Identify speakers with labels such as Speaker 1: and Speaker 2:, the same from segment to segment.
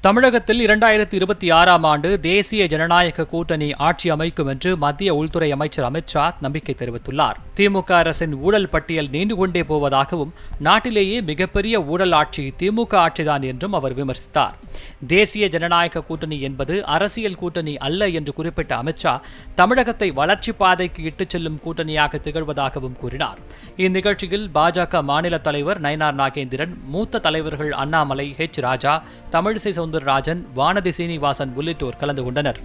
Speaker 1: தமிழகத்தில் இரண்டாயிரத்தி இருபத்தி ஆறாம் ஆண்டு தேசிய ஜனநாயக கூட்டணி ஆட்சி அமைக்கும் என்று மத்திய உள்துறை அமைச்சர் அமித்ஷா நம்பிக்கை தெரிவித்துள்ளார். திமுக அரசின் ஊழல் பட்டியல் நீண்டு கொண்டே போவதாகவும் நாட்டிலேயே மிகப்பெரிய ஊழல் ஆட்சி திமுக ஆட்சிதான் என்றும் அவர் விமர்சித்தார். தேசிய ஜனநாயக கூட்டணி என்பது அரசியல் கூட்டணி அல்ல என்று குறிப்பிட்ட அமித்ஷா தமிழகத்தை வளர்ச்சி பாதைக்கு இட்டுச் செல்லும் கூட்டணியாக திகழ்வதாகவும் கூறினார். இந்நிகழ்ச்சியில் பாஜக மாநில தலைவர் நயனார் நாகேந்திரன் மூத்த தலைவர்கள் அண்ணாமலை ஹெச் ராஜா தமிழிசை சவுந்தரராஜன் வானதி சீனிவாசன் உள்ளிட்டோர் கலந்து கொண்டனர்.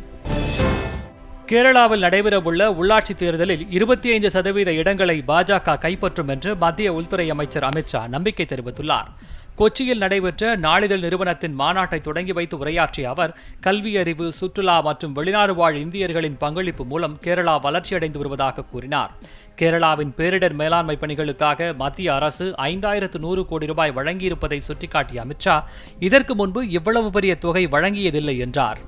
Speaker 1: கேரளாவில் நடைபெறவுள்ள உள்ளாட்சித் தேர்தலில் இருபத்தி ஐந்து சதவீத இடங்களை பாஜக கைப்பற்றும் என்று மத்திய உள்துறை அமைச்சர் அமித்ஷா நம்பிக்கை தெரிவித்துள்ளார். கொச்சியில் நடைபெற்ற நாளிதழ் நிறுவனத்தின் மாநாட்டை தொடங்கி வைத்து உரையாற்றிய அவர் கல்வியறிவு சுற்றுலா மற்றும் வெளிநாடு வாழ் இந்தியர்களின் பங்களிப்பு மூலம் கேரளா வளர்ச்சியடைந்து வருவதாக கூறினார். கேரளாவின் பேரிடர் மேலாண்மை பணிகளுக்காக மத்திய அரசு ஐந்தாயிரத்து நூறு கோடி ரூபாய் வழங்கியிருப்பதை சுட்டிக்காட்டிய அமித்ஷா இதற்கு முன்பு இவ்வளவு பெரிய தொகை வழங்கியதில்லை என்றார்.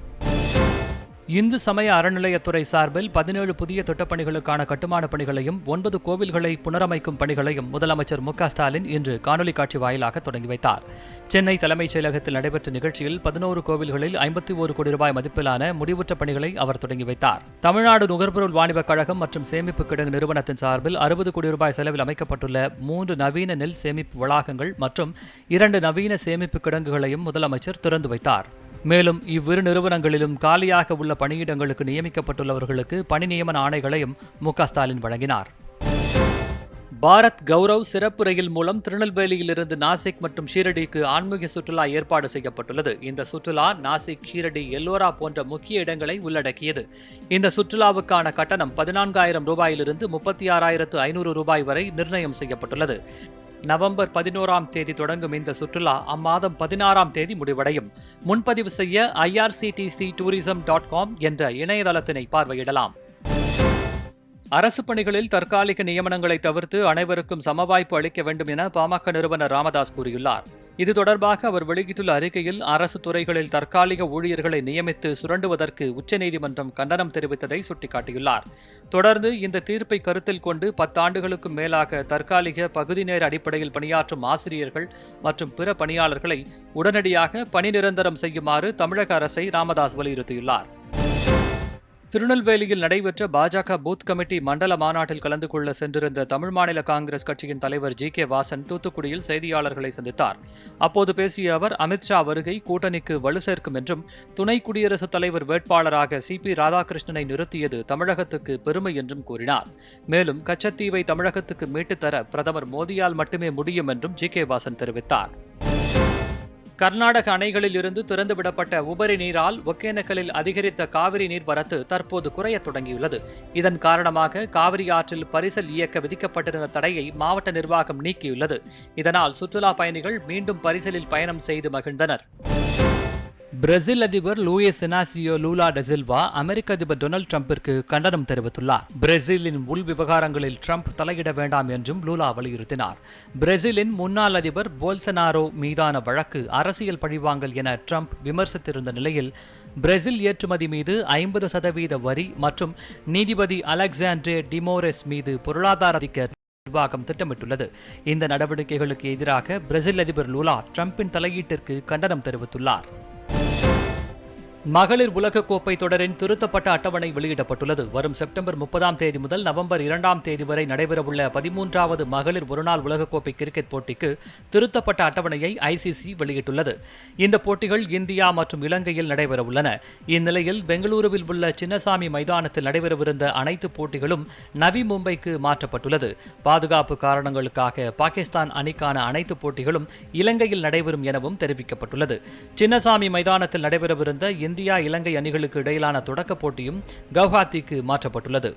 Speaker 1: இந்து சமய அறநிலையத்துறை சார்பில் பதினேழு புதிய திட்டப்பணிகளுக்கான கட்டுமானப் பணிகளையும் ஒன்பது கோவில்களை புனரமைக்கும் பணிகளையும் முதலமைச்சர் மு ஸ்டாலின் இன்று காணொலி காட்சி வாயிலாக தொடங்கி வைத்தார். சென்னை தலைமைச் செயலகத்தில் நடைபெற்ற நிகழ்ச்சியில் பதினோரு கோவில்களில் ஐம்பத்தி ஒரு கோடி ரூபாய் மதிப்பிலான முடிவுற்ற பணிகளை அவர் தொடங்கி வைத்தார். தமிழ்நாடு நுகர்பொருள் வாணிபக் கழகம் மற்றும் சேமிப்பு கிடங்கு நிறுவனத்தின் சார்பில் அறுபது கோடி ரூபாய் செலவில் அமைக்கப்பட்டுள்ள மூன்று நவீன நெல் சேமிப்பு வளாகங்கள் மற்றும் இரண்டு நவீன சேமிப்பு கிடங்குகளையும் முதலமைச்சர் திறந்து வைத்தார். மேலும் இவ்விரு நிறுவனங்களிலும் காலியாக உள்ள பணியிடங்களுக்கு நியமிக்கப்பட்டுள்ளவர்களுக்கு பணி நியமன ஆணைகளையும் மு ஸ்டாலின் வழங்கினார். பாரத் கௌரவ் சிறப்பு ரயில் மூலம் திருநெல்வேலியிலிருந்து நாசிக் மற்றும் ஷீரடிக்கு ஆன்மீக சுற்றுலா ஏற்பாடு செய்யப்பட்டுள்ளது. இந்த சுற்றுலா நாசிக் ஷீரடி எல்லோரா போன்ற முக்கிய இடங்களை உள்ளடக்கியது. இந்த சுற்றுலாவுக்கான கட்டணம் பதினான்காயிரம் ரூபாயிலிருந்து முப்பத்தி ஆறாயிரத்து ஐநூறு ரூபாய் வரை நிர்ணயம் செய்யப்பட்டுள்ளது. நவம்பர் பதினோராம் தேதி தொடங்கும் இந்த சுற்றுலா அம்மாதம் பதினாறாம் தேதி முடிவடையும். முன்பதிவு செய்ய ஐஆர்சிடிசி டூரிசம் டாட் காம் என்ற இணையதளத்தினை பார்வையிடலாம். அரசு பணிகளில் தற்காலிக நியமனங்களை தவிர்த்து அனைவருக்கும் சமவாய்ப்பு அளிக்க வேண்டும் என பாமக நிறுவனர் ராமதாஸ் கூறியுள்ளார். இது தொடர்பாக அவர் வெளியிட்டுள்ள அறிக்கையில் அரசு துறைகளில் தற்காலிக ஊழியர்களை நியமித்து சுரண்டுவதற்கு உச்சநீதிமன்றம் கண்டனம் தெரிவித்ததை சுட்டிக்காட்டியுள்ளார். தொடர்ந்து இந்த தீர்ப்பை கருத்தில் கொண்டு பத்தாண்டுகளுக்கும் மேலாக தற்காலிக பகுதி நேர அடிப்படையில் பணியாற்றும் ஆசிரியர்கள் மற்றும் பிற பணியாளர்களை உடனடியாக பணி நிரந்தரம் செய்யுமாறு தமிழக அரசை ராமதாஸ் வலியுறுத்தியுள்ளார். திருநெல்வேலியில் நடைபெற்ற பாஜக பூத் கமிட்டி மண்டல மாநாட்டில் கலந்து கொள்ள சென்றிருந்த தமிழ் மாநில காங்கிரஸ் கட்சியின் தலைவர் ஜி கே வாசன் தூத்துக்குடியில் செய்தியாளர்களை சந்தித்தார். அப்போது பேசிய அவர் அமித்ஷா வருகை கூட்டணிக்கு வலு சேர்க்கும் என்றும் துணை குடியரசுத் தலைவர் வேட்பாளராக சி. பி. ராதாகிருஷ்ணனை நிறுத்தியது தமிழகத்துக்கு பெருமை என்றும் கூறினார். மேலும் கச்சத்தீவை தமிழகத்துக்கு மீட்டுத்தர பிரதமர் மோடியால் மட்டுமே முடியும் என்றும் ஜி. கே. வாசன் தெரிவித்தார். கர்நாடக அணைகளில் இருந்து திறந்துவிடப்பட்ட உபரி நீரால் ஒகேனக்கலில் அதிகரித்த காவிரி நீர்வரத்து தற்போது குறையத் தொடங்கியுள்ளது. இதன் காரணமாக காவிரி ஆற்றில் பரிசல் இயக்க விதிக்கப்பட்டிருந்த தடையை மாவட்ட நிர்வாகம் நீக்கியுள்ளது. இதனால் சுற்றுலா பயணிகள் மீண்டும் பரிசலில் பயணம் செய்து மகிழ்ந்தனர். பிரேசில் அதிபர் Luiz Inacio Lula da Silva அமெரிக்க அதிபர் டொனால்டு டிரம்பிற்கு கண்டனம் தெரிவித்துள்ளார். பிரேசிலின் உள் விவகாரங்களில் ட்ரம்ப் தலையிட வேண்டாம் என்றும் லூலா வலியுறுத்தினார். பிரேசிலின் முன்னாள் அதிபர் போல்சனாரோ மீதான வழக்கு அரசியல் பழிவாங்கல் என ட்ரம்ப் விமர்சித்திருந்த நிலையில் பிரேசில் ஏற்றுமதி மீது ஐம்பது சதவீத வரி மற்றும் நீதிபதி அலெக்சாண்ட்ரே டிமோரெஸ் மீது பொருளாதார நிர்வாகம் திட்டமிட்டுள்ளது. இந்த நடவடிக்கைகளுக்கு எதிராக பிரேசில் அதிபர் லூலா டிரம்பின் தலையீட்டிற்கு கண்டனம் தெரிவித்துள்ளார். மகளிர் உலகக்கோப்பை தொடரின் திருத்தப்பட்ட அட்டவணை வெளியிடப்பட்டுள்ளது. வரும் செப்டம்பர் முப்பதாம் தேதி முதல் நவம்பர் இரண்டாம் தேதி வரை நடைபெறவுள்ள பதிமூன்றாவது மகளிர் ஒருநாள் உலகக்கோப்பை கிரிக்கெட் போட்டிக்கு திருத்தப்பட்ட அட்டவணையை ஐசிசி வெளியிட்டுள்ளது. இந்த போட்டிகள் இந்தியா மற்றும் இலங்கையில் நடைபெறவுள்ளன. இந்நிலையில் பெங்களூருவில் உள்ள சின்னசாமி மைதானத்தில் நடைபெறவிருந்த அனைத்து போட்டிகளும் நவி மும்பைக்கு மாற்றப்பட்டுள்ளது. பாதுகாப்பு காரணங்களுக்காக பாகிஸ்தான் அணிக்கான அனைத்து போட்டிகளும் இலங்கையில் நடைபெறும் எனவும் தெரிவிக்கப்பட்டுள்ளது. சின்னசாமி மைதானத்தில் நடைபெறவிருந்த இந்தியா இலங்கை அணிகளுக்கு இடையிலான தொடக்கப் போட்டியும் கவுஹாத்திக்கு மாற்றப்பட்டுள்ளது.